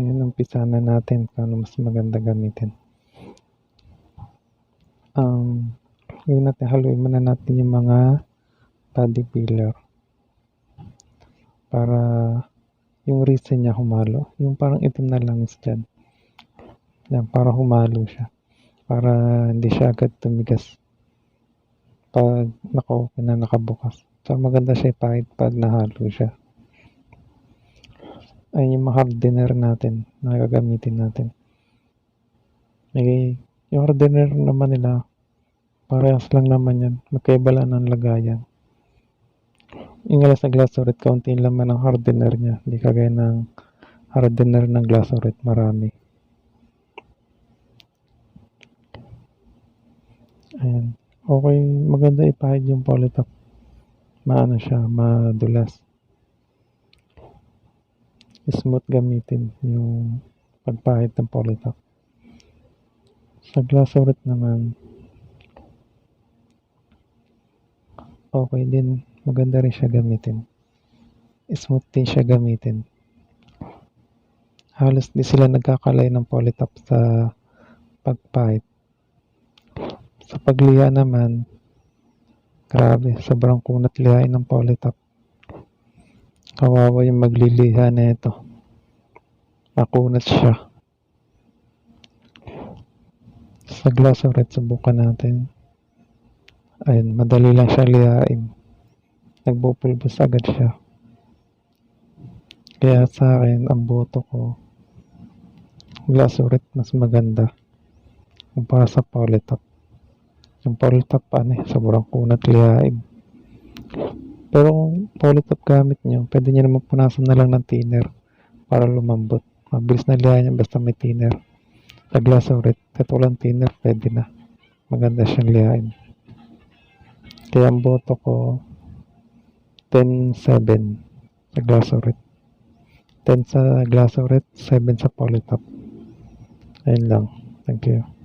Ngayon, umpisa na natin kung ano mas maganda gamitin. Um, ngayon natin, haluin muna natin yung mga body filler. Para yung reason niya humalo. Yung parang itim na langis dyan. Yan, para humalo siya. Para hindi siya agad tumigas. Pag naka-open na nakabukas. So, maganda siya ipahid pag nahalo siya. Ayun yung mga hardener natin na gagamitin natin. Okay. Yung hardener naman nila, parehas lang naman yan. Magkaiba lang ng lagayan. Yung glass na glycerate, kaunti laman ng hardener niya. Hindi kagaya ng hardener ng glycerate, marami. Ayan. Okay, maganda ipahid yung polytop. Maano siya, madulas. Smooth gamitin yung pagpahid ng polytop. Sa glycerate naman, okay din. Maganda rin siya gamitin. Smooth din siya gamitin. Halos di sila nagkakalay ng polytop sa pagpahid. Sa pagliha naman, grabe, sobrang kunat lihain ng polytop. Kawawa yung magliliha na ito. Makunat siya. Sa glycerate, subukan natin. Ayun, madali lang siya lihain. Nagbupulbos agad siya. Kaya sa akin, ang boto ko, glycerate mas maganda kumpara sa polytop. Yung polytop, ano eh, sobrang kunat lihain. Pero kung polytop gamit nyo, pwede nyo naman punasan na lang ng thinner para lumambot. Mabilis na lihain yan basta may thinner. Sa glycerate, kahit walang thinner, pwede na. Maganda siyang lihain. Kaya ang boto ko, 10-7 sa glycerate. 10 sa glycerate, 7 sa polytop. Ayun lang. Thank you.